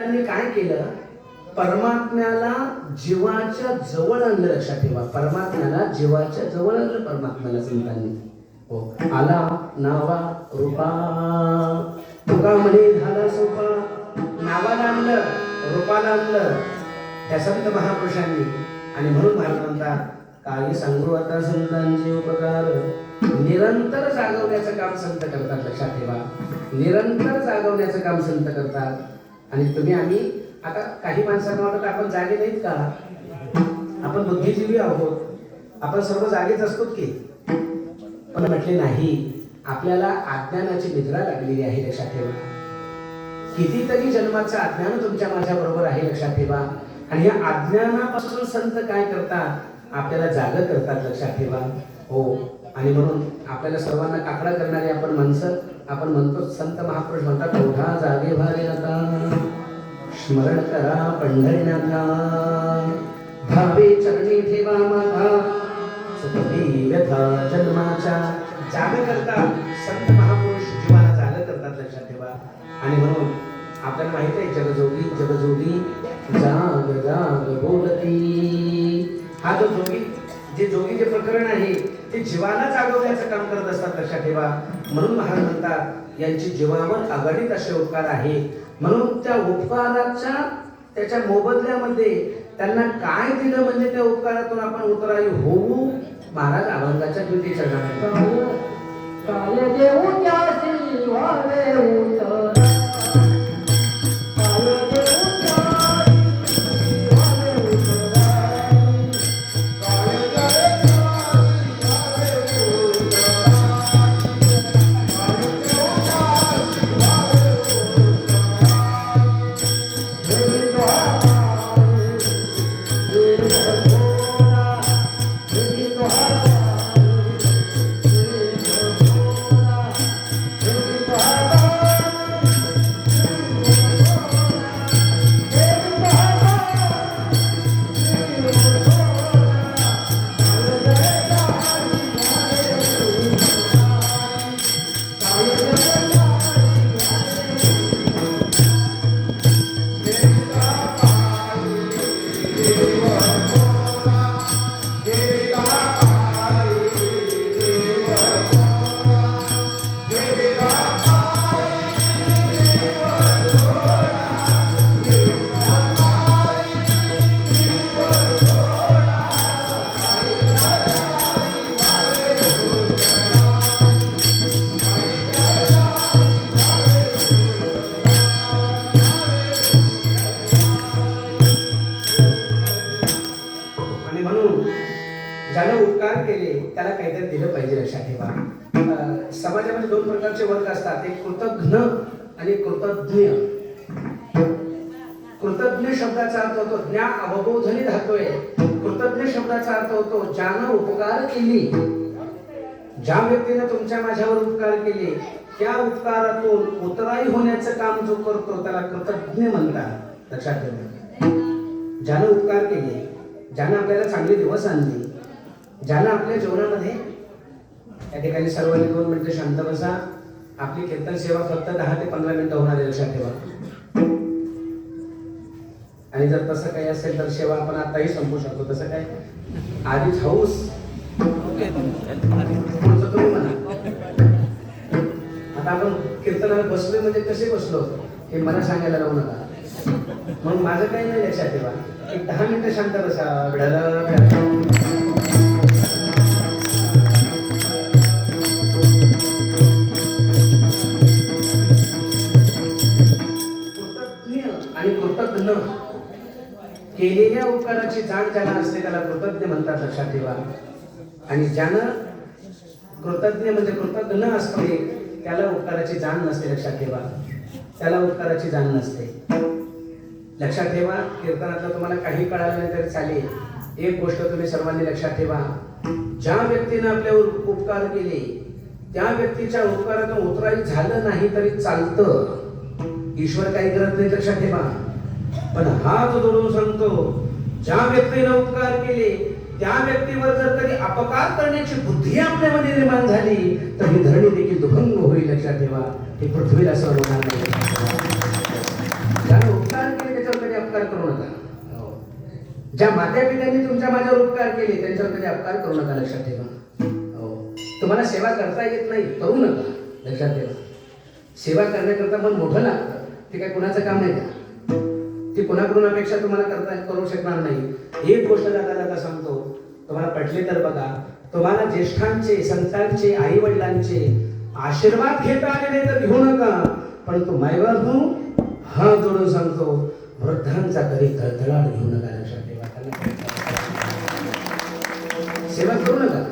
त्यांनी काय केलं? परमात्म्याला जीवाच्या जवळ आणलं लक्षात ठेवा. परमात्म्याला जीवाच्या जवळ आणलं परमात्म्याला संतांनी. हो. आला नावा रूपा. तुका म्हणे झाला सोपा. नावाला आणलं रूपाला आणलं. त्या संत महापुरुषांनी. आणि म्हणून महाराज म्हणतात काही सांगू आता संतांचे उपकार. निरंतर जागवण्याचं काम संत करतात लक्षात ठेवा. निरंतर जागवण्याचं काम संत करतात. आणि तुम्ही आम्ही आता काही माणसांना वाटत आपण जागे नाहीत का? आपण बुद्धिजीवी आहोत. आपण सर्व जागेच असतो की. पण म्हटले नाही आपल्याला अज्ञानाची निद्रा लागलेली आहे लक्षात ठेवा. कितीतरी जन्माचं अज्ञान तुमच्या माझ्या बरोबर आहे लक्षात ठेवा. आणि या अज्ञानापासून संत काय करतात? आपल्याला जाग करतात लक्षात ठेवा. हो. आणि म्हणून आपल्याला सर्वांना काकडा करणारे आपण माणसं आपण म्हणतो संत महापुरुष म्हणतात एवढा जागे भारे आता स्मरण करा पंढरीनाथा भावे चरणी ठेवा माता सुखी व्यथा जन्माच्या. जाग करतात. संत महापुरुष जीवाला जाग करतात लक्षात ठेवा. आणि म्हणून आपल्याला माहीत आहे जगजोगी जगजोगी जाग जाग बोलती. हा जो जोगी जे जोगी जे प्रकरण आहे ते जीवाला जागवण्याचं काम करत असतात लक्षात ठेवा. म्हणून महाराज म्हणतात यांची जीवावर अगणित असे उपकार आहे. म्हणून त्या उपकाराच्या त्याच्या मोबदल्यामध्ये त्यांना काय दिलं म्हणजे त्या उपकारातून आपण उतराई होऊ? महाराज अभंगाच्या द्वितीय चरणामध्ये. ज्यानं उपकार केले त्याला काहीतरी दिलं पाहिजे लक्षात ठेवा. समाजामध्ये दोन प्रकारचे वर्ग असतात. एक कृतज्ञ आणि कृतज्ञ. कृतज्ञ शब्दाचा अर्थ होतो ज्ञा अवबोधनी धातोय. कृतज्ञ शब्दाचा अर्थ होतो ज्यानं उपकार केली. ज्या व्यक्तीने तुमच्या माझ्यावर उपकार केले त्या उपकारातून उतराई होण्याचं काम जो करतो त्याला कृतज्ञ म्हणतात. लक्षात ठेवा. ज्यानं उपकार केले ज्यानं आपल्याला चांगले दिवस आणले ज्याला आपल्या जीवनामध्ये या ठिकाणी सर्वांनी दोन मिनिटं शांत बसा. आपली कीर्तन सेवा फक्त दहा ते पंधरा मिनिटं होणार आहे लक्षात ठेवा. आणि जर तसं काही असेल तर सेवा आपण आताही संपू शकतो. तसं काय? आधीच हाऊस. आता आपण कीर्तनाला बसलोय म्हणजे कसे बसलो? हे मला सांगायला राहू नका. मग माझं काही नाही लक्षात ठेवा. एक दहा मिनिटं शांत बसा. विडाला न केलेल्या उपकाराची जाण ज्याला असते त्याला कृतज्ञ म्हणतात लक्षात ठेवा. आणि ज्यानं कृतज्ञ म्हणजे कृतज्ञ असते त्याला उपकाराची जाण नसते लक्षात ठेवा. त्याला उपकाराची जाण नसते. लक्षात ठेवा कीर्तनातलं तुम्हाला काही कळालं नाही तरी चालेल. एक गोष्ट तुम्ही सर्वांनी लक्षात ठेवा. ज्या व्यक्तीने आपल्यावर उपकार केले त्या व्यक्तीच्या उपकारातून उतराई झालं नाही तरी चालतं. ईश्वर काही करत नाही लक्षात ठेवा. पण हात जोडून सांगतो ज्या व्यक्तीने उपकार केले त्या व्यक्तीवर जर कधी अपकार करण्याची बुद्धी आपल्यामध्ये निर्माण झाली तर ही धरणी देखील दुभंग होईल लक्षात ठेवा. हे पृथ्वीला असं होणार नाही ज्याने उपकार अपकार करू नका. हो. ज्या माता पित्यांनी तुमच्या माझ्यावर उपकार केले त्यांच्यावर कधी अपकार करू नका लक्षात ठेवा. हो. तुम्हाला सेवा करता येत नाही करू नका लक्षात ठेवा. सेवा करण्याकरता मन मोठं लागतं. ते काय कुणाचं काम नाही का? ती कोणाकडून अपेक्षा तुम्हाला करता करू शकणार नाही. एक गोष्ट जाता जाता सांगतो. तुम्हाला पटले तर बघा. तुम्हाला ज्येष्ठांचे संतांचे आई वडिलांचे आशीर्वाद घेता आलेले तर घेऊ नका. परंतु मायबापू हा जोडून सांगतो वृद्धांचा कधी तळतळाट घेऊ नका लक्षात ठेवा. सेवा करू नका.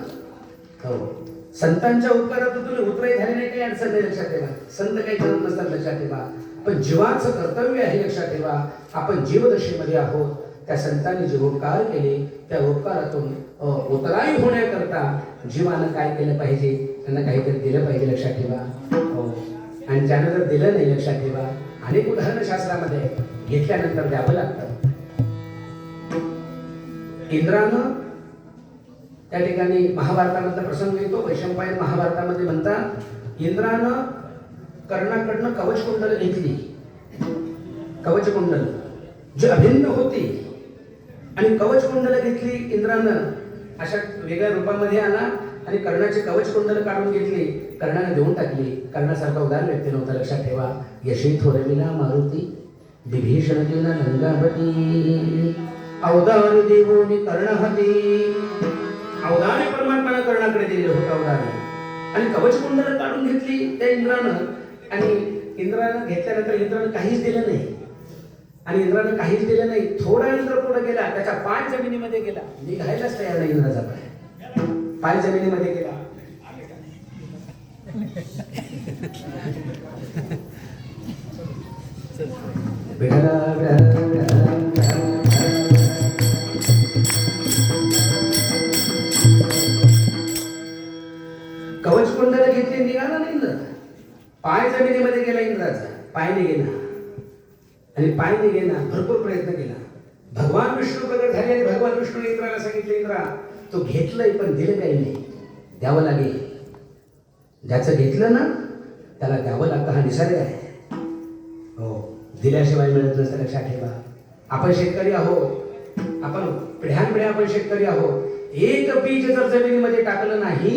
हो. संतांच्या उपकारातून तुम्ही उतराई झाले नाही काही अडचण नाही लक्षात ठेवा. संत काही करत नसतात लक्षात ठेवा. पण जीवाचं कर्तव्य आहे लक्षात ठेवा आपण जीवदशेमध्ये आहोत. त्या संतांनी जे उपकार केले त्या उपकारातून उतराई होण्याकरता जीवानं काय केलं पाहिजे? त्यांना काहीतरी दिलं पाहिजे लक्षात ठेवा. हो. आणि ज्यानं जर दिलं नाही लक्षात ठेवा. अनेक उदाहरणं शास्त्रामध्ये घेतल्यानंतर द्यावं लागतं. इंद्रानं त्या ठिकाणी महाभारतामधला प्रसंग येतो वैशंपायन महाभारतामध्ये म्हणतात इंद्रानं कर्णाकडनं कवच कुंडल घेतली. कवच कुंडल. जी अभिन्न होती. आणि कवच कुंडल घेतली इंद्रानं. अशा वेगळ्या रूपामध्ये आला आणि कर्णाची कवच कुंडल काढून घेतली. कर्णाने देऊन टाकली. कर्णासारखा उदार व्यक्ती नव्हता. लक्षात ठेवा. यशी थोरविला मारुती. विभीषण दिला नंगावती अवदान देवोनी कर्णहती. अवदान परमात्मानं कर्णाकडे दिले होतं अवदान. आणि कवच कुंडल काढून घेतली त्या इंद्रानं. आणि इंद्रानं घेतल्यानंतर इंद्रानं काहीच दिलं नाही. आणि इंद्रानं काहीच दिलं नाही. थोडा इंद्र पुढे गेला त्याच्या पाय जमिनीमध्ये गेला. निघायलाच तयार नाही इंद्राचा पाय पाय जमिनीमध्ये गेला. कवच पाय जमिनीमध्ये गेला इंद्राचा पायने गेला. आणि पायने गेला भरपूर प्रयत्न केला. भगवान विष्णू प्रगट झाले आणि भगवान विष्णू इंद्राला सांगितले इंद्रा तो घेतलंय पण दिलं काही नाही. द्यावं लागेल. ज्याचं घेतलं ना त्याला द्यावं लागतं. हा निसर्ग आहे. हो दिल्याशिवाय मिळत नसतं. लक्षात ठेवा. आपण शेतकरी आहोत. आपण पिढ्यानपिढ्या आपण शेतकरी आहोत. एक बीज जर जमिनीमध्ये टाकलं नाही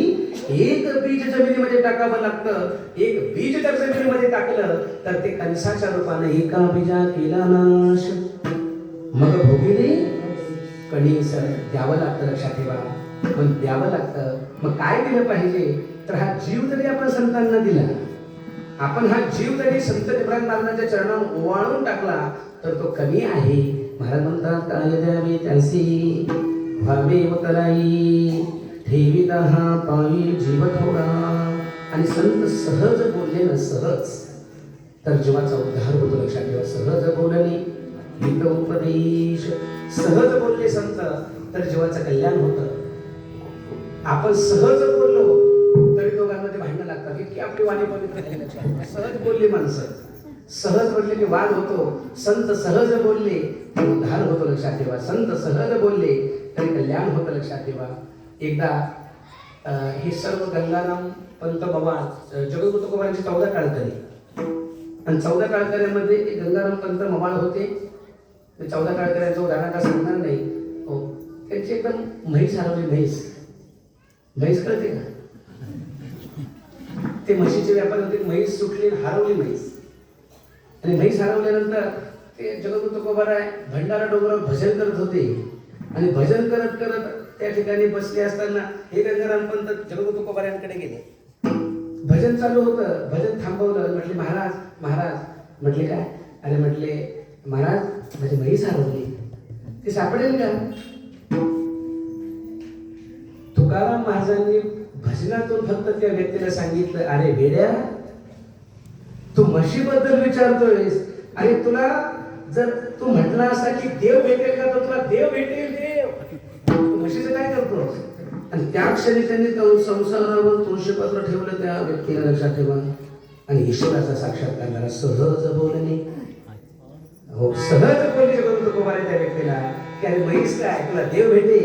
एक बीज जमिनीमध्ये टाकावं लागतं एक बीज जर जमिनीमध्ये टाकलं तर ते कणसाच्या रूपाने एका बीजा केला नाश? मग भोगिले कणीस द्यावं लागतं लक्षात ठेवा. पण द्यावं लागतं. मग काय दिलं पाहिजे? तर हा जीव जरी आपण संतांना दिला आपण हा जीव जरी संत इब्राहिम महाराजांच्या चरणावर ओवाळून टाकला तर तो कमी आहे. महाराज म्हणतात काय द्यावे त्यासी व्हावे ठेविता हा पायी जीव थोडा आणि संत सहज बोलले ना सहज। तर जीवाचा उद्धार होतो लक्षात ठेवा सहज बोलणे हित उपदेश। सहज बोलले संत तर जीवाचं कल्याण होतं। आपण सहज बोललो तरी दोघांमध्ये भांडणं लागतात. इतकी आपली वाणी पवित्र सहज बोलली माणसं। सहज म्हटले की वाद होतो। संत सहज बोलले उद्धार होतो लक्षात ठेवा. संत सहज बोलले तरी कल्याण होतं लक्षात ठेवा. एकदा हे सर्व गंगाराम पंत बवाळ जगदगुरु कुमारांची चौदा काळकरी. आणि चौदा काळकऱ्यांमध्ये एक गंगाराम पंत मवाळ होते. ते चौदा काळकऱ्यांचं उदाहरण आता सांगणार नाही. हो. त्यांची एकदम म्हैस हरवली म्हैस. म्हैस कळते का? ते म्हशीचे व्यापार होते म्हैस सुटली हरवली म्हैस. आणि म्हैस हरवल्यानंतर ते जगद्गुरु तुकोबाराय भंडारा डोंगरावर भजन करत होते. आणि भजन करत करत त्या ठिकाणी बसले असताना हे गंगाराम पंत जगद्गुरु तुकोबारायांकडे गेले. भजन चालू होतं. भजन थांबवलं. म्हटले महाराज महाराज. म्हटले काय? अरे म्हटले महाराज माझी म्हैस हरवली ती सापडेल का? तुकाराम महाराजांनी भजनातून फक्त त्या व्यक्तीला सांगितलं अरे वेड्या तू म्हशीबद्दल विचारतोयस. आणि तुला जर तू म्हटला असा की देव भेटेल का तर तुला देव भेटेल. त्या क्षणी त्यांनी संसारावर तुळशीपत्र ठेवलं त्या व्यक्तीला लक्षात ठेवा आणि ईश्वराचा साक्षात्कार झाला सहज बोलणे हो सहज बोलले जगत तुकोबारे त्या व्यक्तीला. की अरे काय तुला देव भेटे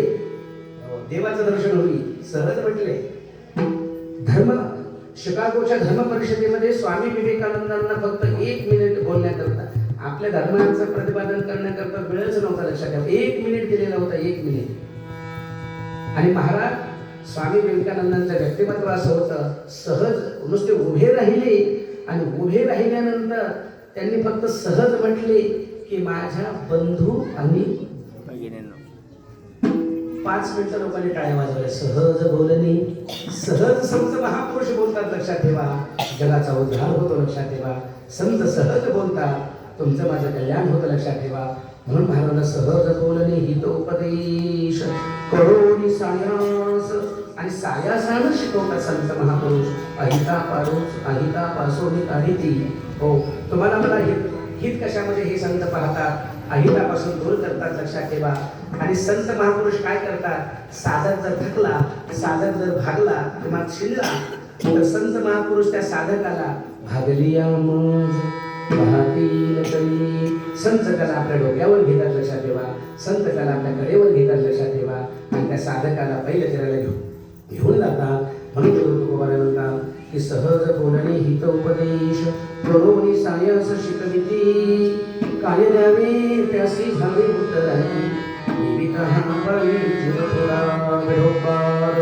हो, देवाचं दर्शन होईल. सहज म्हटले धर्म शिकागोच्या धर्म परिषदेमध्ये स्वामी विवेकानंदांना फक्त एक मिनिट बोलण्याकरता आपल्या धर्माचं प्रतिपादन करण्याकरता वेळच नव्हता लक्षात ठेवा एक मिनिट दिलेला होता एक मिनिट आणि महाराज स्वामी विवेकानंदांचं व्यक्तिमत्व असं होतं सहज नुसते उभे राहिले आणि उभे राहिल्यानंतर त्यांनी फक्त सहज म्हटले की माझ्या बंधू आणि पाच मिनिटं लोकांनी टाळ्या वाजवल्या सहज बोलणे सहज संत महापुरुष बोलतात लक्षात ठेवा. जगाचा उद्धार होतो लक्षात ठेवा. संत सहज बोलतात तुमचं माझं कल्याण होतं लक्षात ठेवा. म्हणून महाराजांना सहज बोलणे हित उपदेश. करोनी सायास. आणि सायासानं शिकवतात संत महापुरुष. अहिता पारोस अहिता पासोनी अहिती हो तुम्हाला मला हित हित कशामध्ये हे संत पाहतात? अहितापासून दूर करतात लक्षात ठेवा. आणि संत महापुरुष काय करतात? साधक जर थकला साधक जर भागला किंवा शिरला तर संत महापुरुष त्या साधकाला भागलिया मज मग संत त्याला आपल्या डोक्यावर घेतात लक्षात ठेवा. संत त्याला आपल्या कडेवर घेतात लक्षात ठेवा. आणि त्या साधकाला पहिल्या तेराला घेऊन घेऊन जातात म्हणून तुकोबारा म्हणतात की सहज बोलणे हित उपदेश प्रलोभनी सायस शिकविती. काय द्यावे त्यासी झाले उत्तराई. जीवित हा जीव थोडा वेळोपार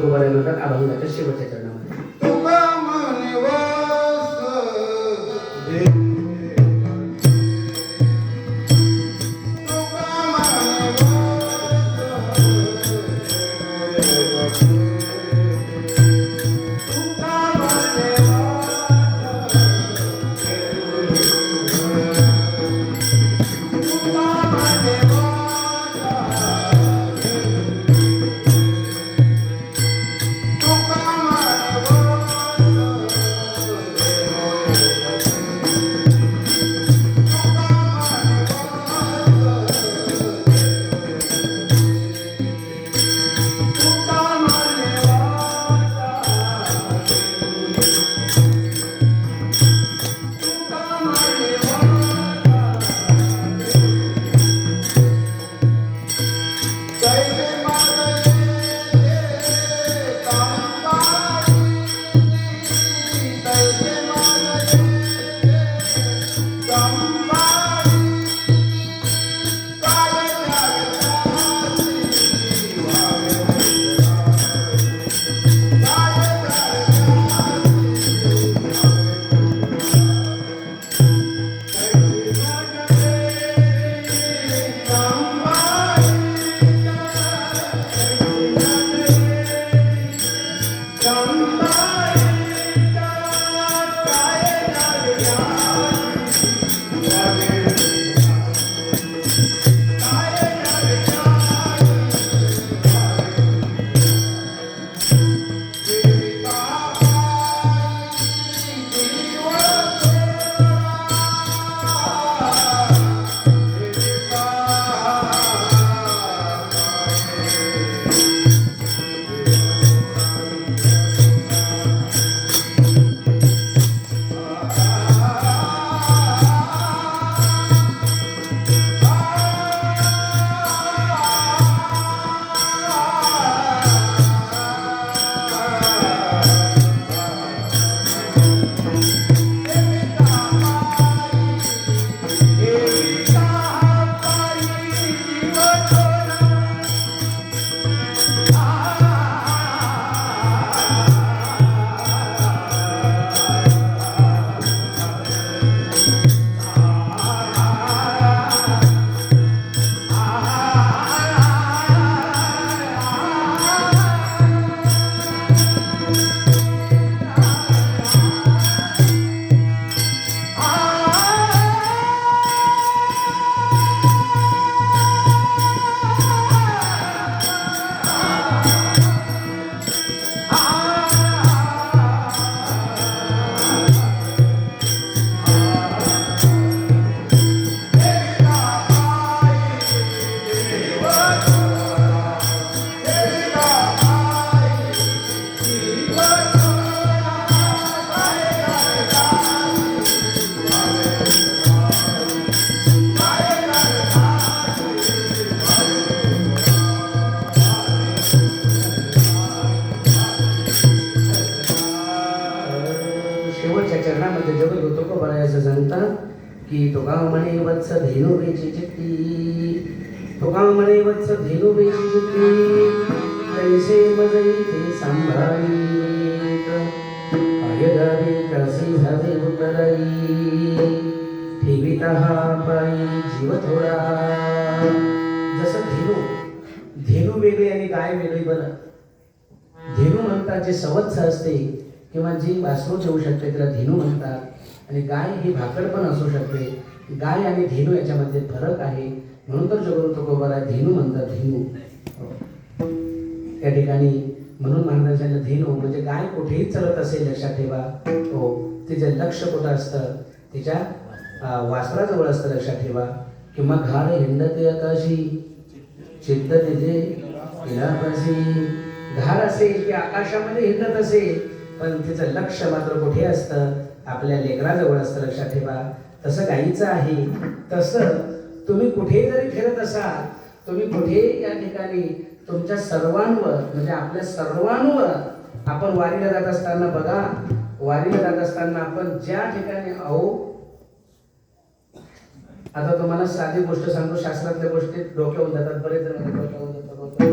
चरणामध्ये जे गुरु तुकोबारा म्हणतात अभंगाच्या शेवटच्या चरणामध्ये वत्स धेनु तैसे मजई ते सांभाळीत कसे झाले उतरई ठेविता हा पायी जीव थोडा जसं धेनु धेनु वेगळी आणि गाय वेगळी बरं धेनू म्हणतात जे सवत्स असते किंवा जी वासरू ठेवू शकते त्याला धेनू म्हणतात आणि गाय ही भाकड पण असू शकते. गाय आणि धेनू याच्यामध्ये फरक आहे. म्हणून तर जगरू तुकोबाला धेनू म्हणतात धेनू. त्या ठिकाणी म्हणून महाराजांना धेनू म्हणजे गाय कुठेही चलत असेल लक्षात ठेवा. हो तिचं लक्ष कुठं असतं? तिच्या वासराजवळ असतं लक्षात ठेवा. किंवा घाड हिंडते आकाशी चित्त तिथे घाड असेल की आकाशामध्ये हिंडत असेल पण तिचं लक्ष मात्र कुठे असतं? आपल्या लेकराजवळ असतं लक्षात ठेवा. तसं गाईचं आहे. तसं तुम्ही कुठेही जरी फिरत असाल तुम्ही कुठेही या ठिकाणी तुमच्या सर्वांवर म्हणजे आपल्या सर्वांवर आपण वारीला जात असताना बघा वारीला जात असताना आपण ज्या ठिकाणी आहो आता तुम्हाला साधी गोष्ट सांगतो शास्त्रातल्या गोष्टी डोक्यावरून जातात बरेच जण म्हणतात जातात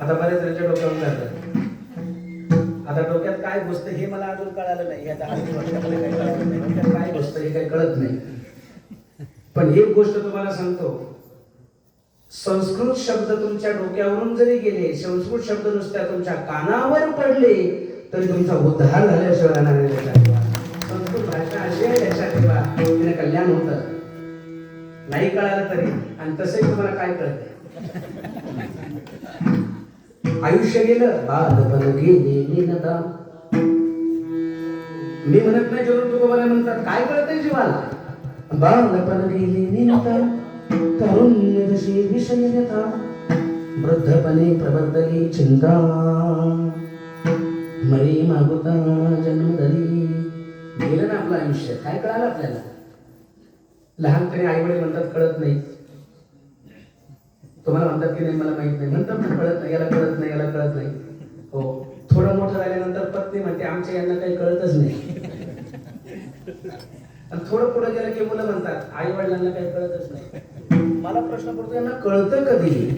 आता बरेच जणांच्या डोक्यावर जातात. आता डोक्यात काय घुसतं हे मला अजून कळालं नाही आता अडीच वर्षामध्ये काही नाही डोक्यात काय घुसतं हे काही कळत नाही. पण एक गोष्ट तुम्हाला सांगतो. संस्कृत शब्द तुमच्या डोक्यावरून जरी गेले संस्कृत शब्द नुसत्या तुमच्या कानावर पडले तरी तुमचा उद्धार झाल्याशिवाय राहणार नाही लक्षात ठेवा. संस्कृत भाषा अशी आहे लक्षात ठेवा तिने कल्याण होतं. नाही कळालं तरी. आणि तसंही तुम्हाला काय कळतंय? आयुष्य गेलं बालपण गेले लीनता मी म्हणत नाही जरूर तुकोबाला म्हणतात काय कळतंय जीवाला? बालपण गेले लीनता तरुण जशी विषय वृद्धपणे प्रवर्तली चिंता. मरी मागुता जन्मदली गेलं ना आपलं आयुष्य? काय कळालं आपल्याला? लहानपणी आई वडील म्हणतात कळत नाही. तुम्हाला म्हणतात की नाही मला माहीत नाही. म्हणतात ना कळत नाही याला कळत नाही याला कळत नाही. हो. थोडं मोठं झाल्यानंतर पत्नी म्हणते आमच्या यांना काही कळतच नाही. आणि थोडं पुढे गेलं की मुलं म्हणतात आई वडिलांना काही कळतच नाही. मला प्रश्न पडतो यांना कळतं कधी?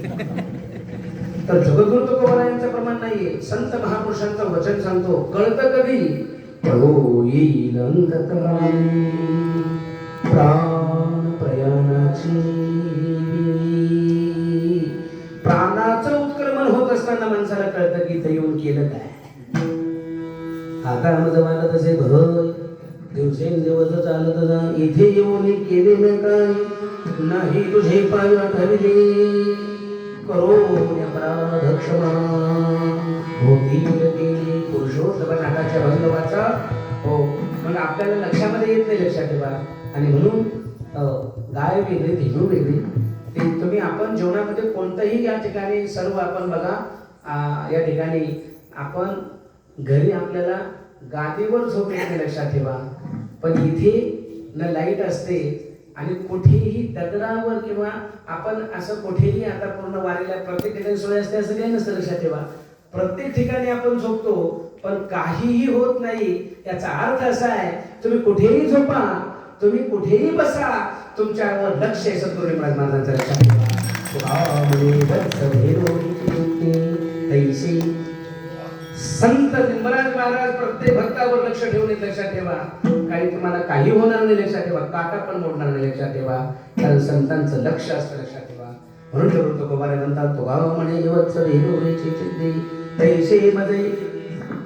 तर जगद्गुरु तुकोबारायांचं प्रमाण नाहीये. संत महापुरुषांचं वचन सांगतो कळतं कधी? येईल प्राण प्रयाणाची. प्राणाचं उत्क्रमण होत असताना माणसाला कळतं की ते येऊन केलं काय? आता माझं मला तसे भय दिवसेंदिवस चालत जा इथे येऊन केले मी काय? नाही तुझे पाय आठविले. करो अपराध क्षमा होतील पुरुषोत्तम नागाच्या भंगवाचा. हो मग आपल्याला लक्षामध्ये येत नाही लक्षात ठेवा. आणि म्हणून गाय वेगळी धेनू वेगळी. ते तुम्ही आपण जेवणामध्ये कोणतंही या ठिकाणी सर्व आपण बघा या ठिकाणी आपण घरी आपल्याला गादीवर झोप येते लक्षात ठेवा. पण इथे न लाइट असते आणि कुठेही दगडावर किंवा आपण असं कुठेही आता पूर्ण वारीला प्रत्येक ठिकाणी सोय असते असं काही नसतं लक्षात ठेवा. प्रत्येक ठिकाणी आपण झोपतो पण काहीही होत नाही. याचा अर्थ असा आहे तुम्ही कुठेही झोपा तुम्ही कुठेही बसा तुमच्यावर लक्ष आहे सद्गुरू महाराजांचं लक्षात ठेवा संत निमराज महाराज प्रत्येक भक्तावर लक्ष ठेवून लक्षात ठेवा. काही तुम्हाला काही होणार नाही लक्षात ठेवा. काटा पण मोडणार नाही लक्षात ठेवा. कारण संतांचं लक्ष असतं लक्षात ठेवा. म्हणून ठेवून तो कुमारे म्हणतात तो गाव म्हणे वत्स तैसे मध्ये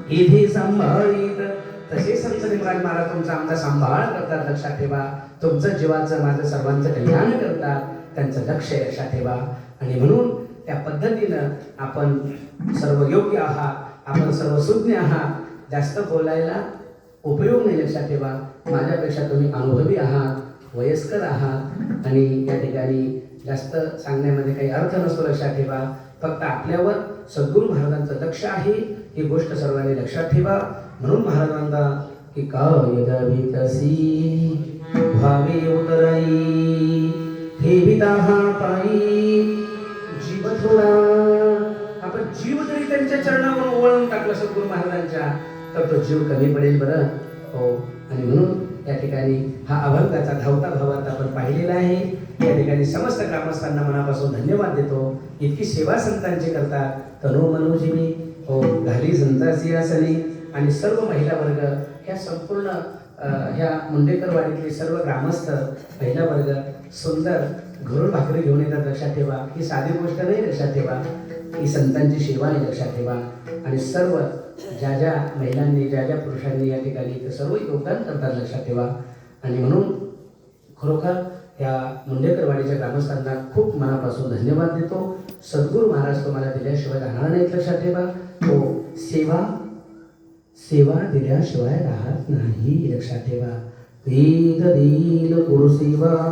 इथे सांभाळीत. तसे संत निमराज महाराज तुमचा आमचा सांभाळ करतात लक्षात ठेवा. तुमचं जीवाचं माझं सर्वांचं कल्याण करतात. त्यांचं लक्ष लक्षात ठेवा. आणि म्हणून त्या पद्धतीनं आपण सर्व योग्य आहात आपण सर्व सुज्ञ आहात. जास्त बोलायला उपयोग नाही लक्षात ठेवा. माझ्यापेक्षा तुम्ही अनुभवी आहात वयस्कर आहात आणि या ठिकाणी जास्त सांगण्यामध्ये काही अर्थ नसतो लक्षात ठेवा. फक्त आपल्यावर सद्गुरू महाराजांचं लक्ष आहे ही गोष्ट सर्वांनी लक्षात ठेवा. म्हणून महाराजांना की काय भावे तशी व्हावे उतराई ठेविता हा पायी जीव थोडा आपण जीव तरी त्यांच्या चरणावर वळून टाकलं सद्गुरू महाराजांच्या. तर तो जीव कमी पडेल बरं? हो. आणि म्हणून या ठिकाणी हा अभंगाचा धावता भावात आपण पाहिलेला आहे. या ठिकाणी समस्त ग्रामस्थांना मनापासून धन्यवाद देतो. इतकी सेवा संतांची करतात. तनो मनोजीवी हो घाली संतासी सिंहासनी आणि सर्व महिला वर्ग ह्या संपूर्ण ह्या मुंडेकरवाडीतले सर्व ग्रामस्थ महिला वर्ग सुंदर घरून भाकरी घेऊन येतात लक्षात ठेवा. ही साधी गोष्ट नाही लक्षात ठेवा. ही संतांची सेवा आहे लक्षात ठेवा. आणि सर्व ज्या ज्या महिलांनी ज्या ज्या पुरुषांनी या ठिकाणी ते सर्व योगदान करतात लक्षात ठेवा. आणि म्हणून खरोखर या मुंडेकरवाडीच्या ग्रामस्थांना खूप मनापासून धन्यवाद देतो. सद्गुरू महाराज तुम्हाला दिल्याशिवाय राहणार नाहीत लक्षात ठेवा. हो सेवा सेवा दिल्याशिवाय राहत नाही लक्षात ठेवा. वेद देईल कुरु सेवा.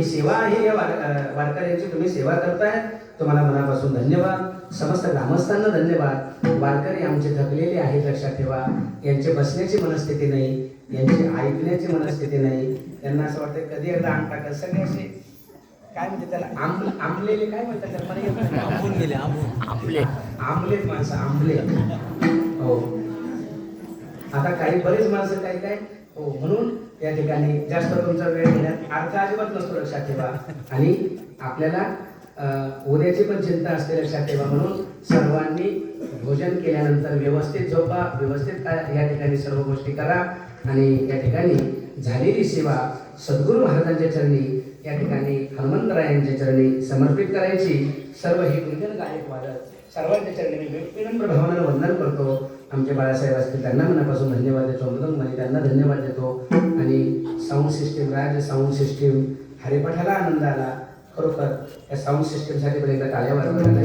ही सेवा आहे या वार वारकऱ्यांची तुम्ही सेवा करताय तुम्हाला मनापासून धन्यवाद. समस्त ग्रामस्थांना धन्यवाद. वारकरी आमचे थकलेले आहेत लक्षात ठेवा. यांचे बसण्याची मनस्थिती नाही यांची ऐकण्याची मनस्थिती नाही. त्यांना असं वाटतं कधी एकदा अंग टाकत सगळे असे काय म्हणते त्याला? आंब आंबलेले काय म्हणतात त्याला. आंबून गेले आंबले. आंबलेत माणसं आंबले. हो. आता काही बरेच माणसं काय काय हो म्हणून या ठिकाणी जास्त तुमचा वेळ घेण्यात अर्थ अजिबात नसतो लक्षात ठेवा. आणि आपल्याला उद्याची पण चिंता असते लक्षात ठेवा म्हणून सर्वांनी भोजन केल्यानंतर व्यवस्थित झोपा व्यवस्थित या ठिकाणी सर्व गोष्टी करा. आणि या ठिकाणी झालेली सेवा सद्गुरू महाराजांच्या चरणी या ठिकाणी हनुमंतरायांच्या चरणी समर्पित करायची. सर्व हे गुंजन गायक वादक सर्वांच्या चरणी मी विनम्र भावना वंदन करतो. आमचे बाळासाहेब असतील त्यांना मनापासून धन्यवाद देतो. मृदंगमणी त्यांना धन्यवाद देतो. आणि sound system Raj sound system हरिपाठाला आनंद आला. खरोखर या साऊंड सिस्टीमसाठी पण एकदा टाळ्या वाजवायला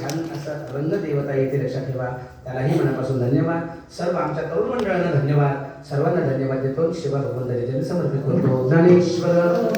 छान असं रंगदेवता येते लक्षात ठेवा. त्यालाही मनापासून धन्यवाद. सर्व आमच्या तरुण मंडळांना धन्यवाद. सर्वांना धन्यवाद देतो. शिवा भगवंत समर्पित करतो. ज्ञानेश्वर.